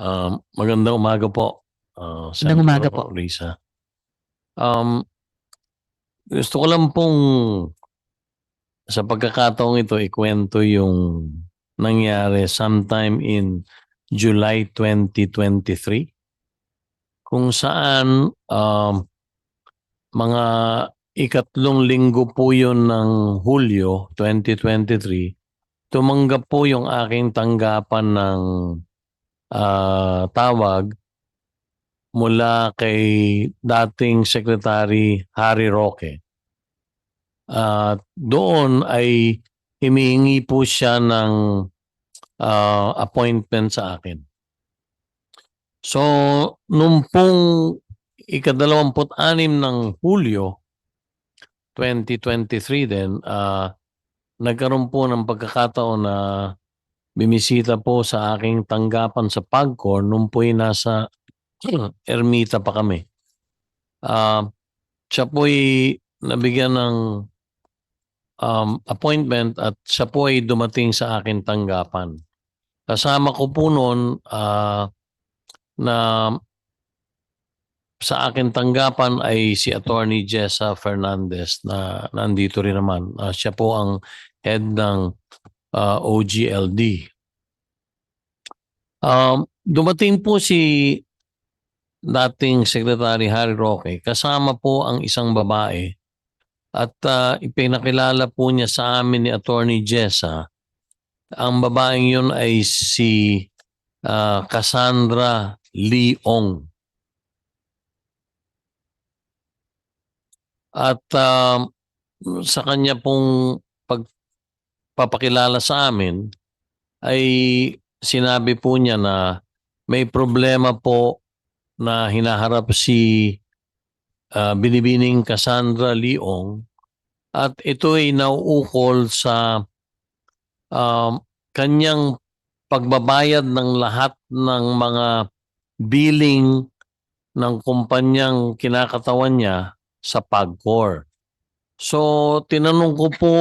Um, magandang umaga po. Uh, Magandang umaga po. Risa. Um, gusto ko lang pong sa pagkakataong ito ikwento yung nangyari sometime in July 2023 kung saan um, mga ikatlong linggo po yun ng Hulyo 2023 tumanggap po yung aking tanggapan ng ah, tawag mula kay dating Secretary Harry Roque. At doon ay humihingi po siya ng ah, appointment sa akin. So, nung pong ikadalawamput-anim ng Hulyo 2023 din, ah, nagkaroon po ng pagkakataon na bimisita po sa aking tanggapan sa Pagcor nung po'y nasa Ermita pa kami. Ah, siya po'y nabigyan ng um, appointment at siya po ay dumating sa aking tanggapan. Kasama ko po noon ah, na sa akin tanggapan ay si Attorney Jessa Fernandez na nandito rin naman. Ah, siya po ang head ng ah, OGLD. Um, dumating po si dating Secretary Harry Roque kasama po ang isang babae at ah, ipinakilala po niya sa amin ni Attorney Jessa. Ang babaeng yun ay si ah, Cassandra Leong. At um, sa kanya pong pagpapakilala sa amin ay sinabi po niya na may problema po na hinaharap si ah, Binibining Cassandra Leong at ito ay nauukol sa um, kanyang pagbabayad ng lahat ng mga billing ng kumpanyang kinakatawan niya sa Pagcor. So, tinanong ko po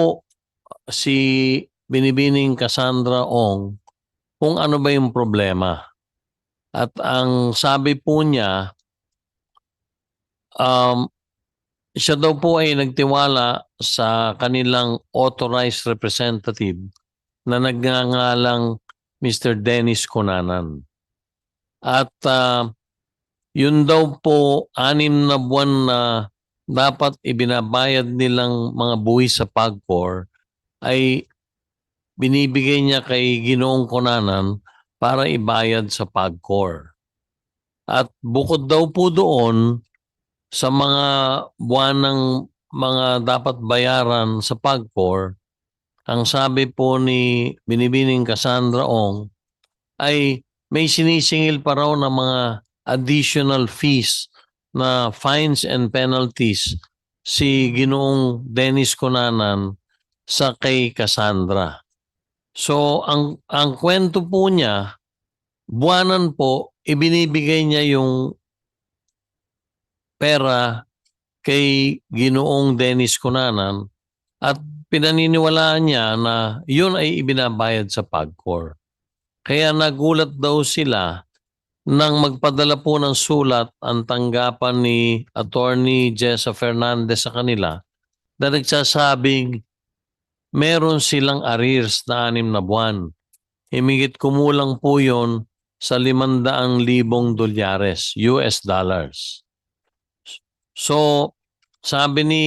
si Binibining Cassandra Ong kung ano ba yung problema. At ang sabi po niya, um, siya daw po ay nagtiwala sa kanilang authorized representative na nagngangalang Mr. Dennis Conanan. At ah, yun daw po anim na buwan na dapat ibinabayad nilang mga buwis sa Pagcor ay binibigay niya kay Ginoong Conanan para ibayad sa Pagcor. At bukod daw po doon sa mga buwan ng mga dapat bayaran sa Pagcor, ang sabi po ni Binibining Cassandra Ong ay may sinisingil pa raw ng mga additional fees na fines and penalties si Ginoong Dennis Conanan sa kay Cassandra. So ang ang kwento po niya buwanan po ibinibigay niya yung pera kay Ginoong Dennis Conanan at pinaniniwalaan niya na yun ay ibinabayad sa Pagcor. Kaya nagulat daw sila nang magpadala po ng sulat ang tanggapan ni Attorney Jessa Fernandez sa kanila na nagsasabing meron silang arrears na anim na buwan. Himigit kumulang po yon sa 500,000 dolyares, US dollars. So, sabi ni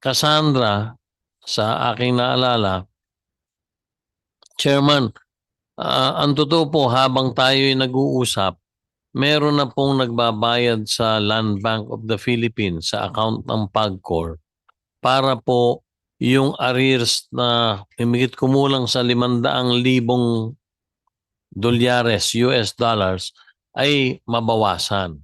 Cassandra sa aking naalala, Chairman, ah, ang totoo po habang tayo ay nag-uusap, meron na pong nagbabayad sa Land Bank of the Philippines sa account ng PAGCOR para po yung arrears na himigit kumulang sa 500,000 dolyares, US dollars, ay mabawasan.